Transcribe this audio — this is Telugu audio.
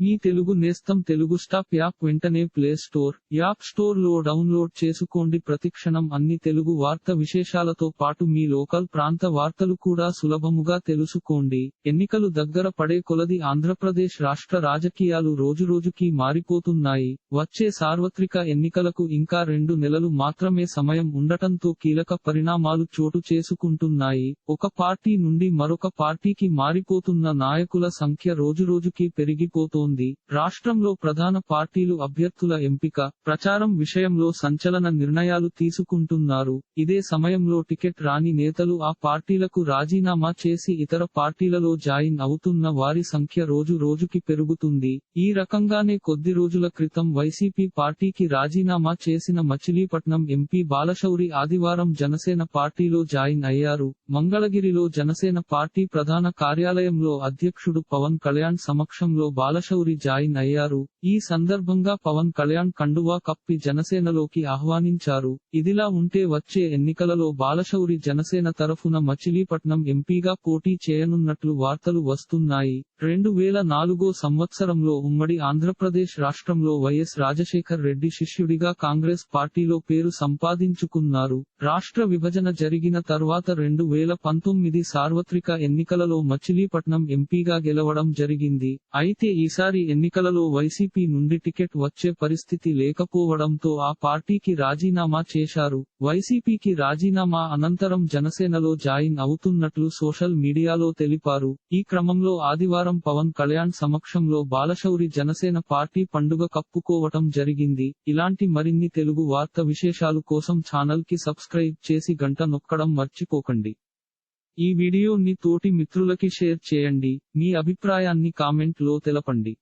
మీ తెలుగు నేస్తం తెలుగు స్టాప్ యాప్ వెంటనే ప్లే స్టోర్ యాప్ స్టోర్లో డౌన్లోడ్ చేసుకోండి. ప్రతిక్షణం అన్ని తెలుగు వార్త విశేషాలతో పాటు మీ లోకల్ ప్రాంత వార్తలు కూడా సులభముగా తెలుసుకోండి. ఎన్నికలు దగ్గర పడే కొలది ఆంధ్రప్రదేశ్ రాష్ట్ర రాజకీయాలు రోజురోజుకి మారిపోతున్నాయి. వచ్చే సార్వత్రిక ఎన్నికలకు ఇంకా రెండు నెలలు మాత్రమే సమయం ఉండటంతో కీలక పరిణామాలు చోటు చేసుకుంటున్నాయి. ఒక పార్టీ నుండి మరొక పార్టీకి మారిపోతున్న నాయకుల సంఖ్య రోజురోజుకి పెరిగిపోతోంది. రాష్ట్రంలో ప్రధాన పార్టీలు అభ్యర్థుల ఎంపిక ప్రచారం విషయంలో సంచలన నిర్ణయాలు తీసుకుంటున్నారు. ఇదే సమయంలో టికెట్ రాని నేతలు ఆ పార్టీలకు రాజీనామా చేసి ఇతర పార్టీలలో జాయిన్ అవుతున్న వారి సంఖ్య రోజు రోజుకి పెరుగుతుంది. ఈ రకంగానే కొద్ది రోజుల క్రితం వైసీపీ పార్టీకి రాజీనామా చేసిన మచిలీపట్నం ఎంపీ బాలశౌరి ఆదివారం జనసేన పార్టీలో జాయిన్ అయ్యారు. మంగళగిరిలో జనసేన పార్టీ ప్రధాన కార్యాలయంలో అధ్యక్షుడు పవన్ కళ్యాణ్ సమక్షంలో బాలశౌరి జాయిన్ అయ్యారు. ఈ సందర్భంగా పవన్ కళ్యాణ్ కండువా కప్పి జనసేనలోకి ఆహ్వానించారు. ఇదిలా ఉంటే వచ్చే ఎన్నికలలో బాలశౌరి జనసేన తరఫున మచిలీపట్నం ఎంపీగా పోటీ చేయనున్నట్లు వార్తలు వస్తున్నాయి. రెండు వేల నాలుగో సంవత్సరంలో ఉమ్మడి ఆంధ్రప్రదేశ్ రాష్ట్రంలో వైఎస్ రాజశేఖర్ రెడ్డి శిష్యుడిగా కాంగ్రెస్ పార్టీలో పేరు సంపాదించుకున్నారు. రాష్ట్ర విభజన జరిగిన తర్వాత రెండు వేల పంతొమ్మిది సార్వత్రిక ఎన్నికలలో మచిలీపట్నం ఎంపీగా గెలవడం జరిగింది. అయితే ఈసారి ఎన్నికలలో వైసీపీ నుండి టికెట్ వచ్చే పరిస్థితి లేకపోవడంతో ఆ పార్టీకి రాజీనామా చేశారు. వైసీపీకి రాజీనామా అనంతరం జనసేనలో జాయిన్ అవుతున్నట్లు సోషల్ మీడియాలో తెలిపారు. ఈ క్రమంలో ఆదివారం పవన్ కళ్యాణ్ సమక్షంలో బాలశౌరి జనసేన పార్టీ పండుగ కప్పుకోవటం జరిగింది. ఇలాంటి మరిన్ని తెలుగు వార్త విశేషాలు కోసం ఛానల్కి సబ్స్క్రైబ్ చేసి గంట నొక్కడం మర్చిపోకండి. ఈ వీడియోని తోటి మిత్రులకి షేర్ చేయండి. మీ అభిప్రాయాన్ని కామెంట్లో తెలపండి.